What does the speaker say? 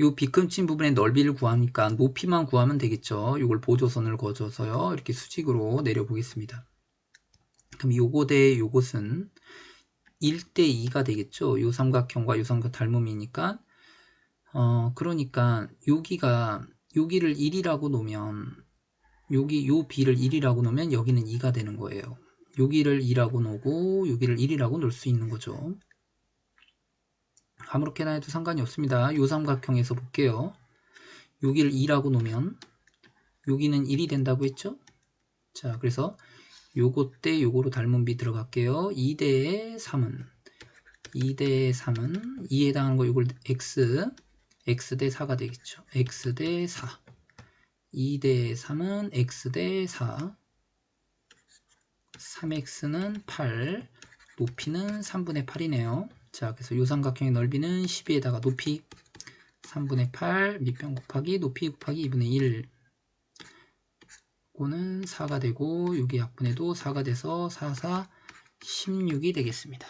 요 비큼친 부분의 넓이를 구하니까 높이만 구하면 되겠죠. 요걸 보조선을 거줘서요. 이렇게 수직으로 내려보겠습니다. 그럼 요거 대 요것은 1대 2가 되겠죠. 요 삼각형과 요 삼각 닮음이니까 어 그러니까 여기가 여기를 1이라고 놓으면 여기 요 b를 1이라고 놓으면 여기는 2가 되는 거예요. 여기를 2라고 놓고 여기를 1이라고 놓을 수 있는 거죠. 아무렇게나 해도 상관이 없습니다. 요 삼각형에서 볼게요. 여기를 2라고 놓으면 여기는 1이 된다고 했죠? 자, 그래서 요것 대 요거로 닮은 비 들어갈게요. 2대 3은 2대 3은 2에 해당하는 거 이걸 x x 대 4가 되겠죠. x 대 4 2대 3은 x 대 4 3x는 8 높이는 3분의 8이네요. 자, 그래서 요 삼각형의 넓이는 12에다가 높이 3분의 8 밑변 곱하기 높이 곱하기 2분의 1 요거는 4가 되고 여기 약분해도 4가 돼서 4, 4, 16이 되겠습니다.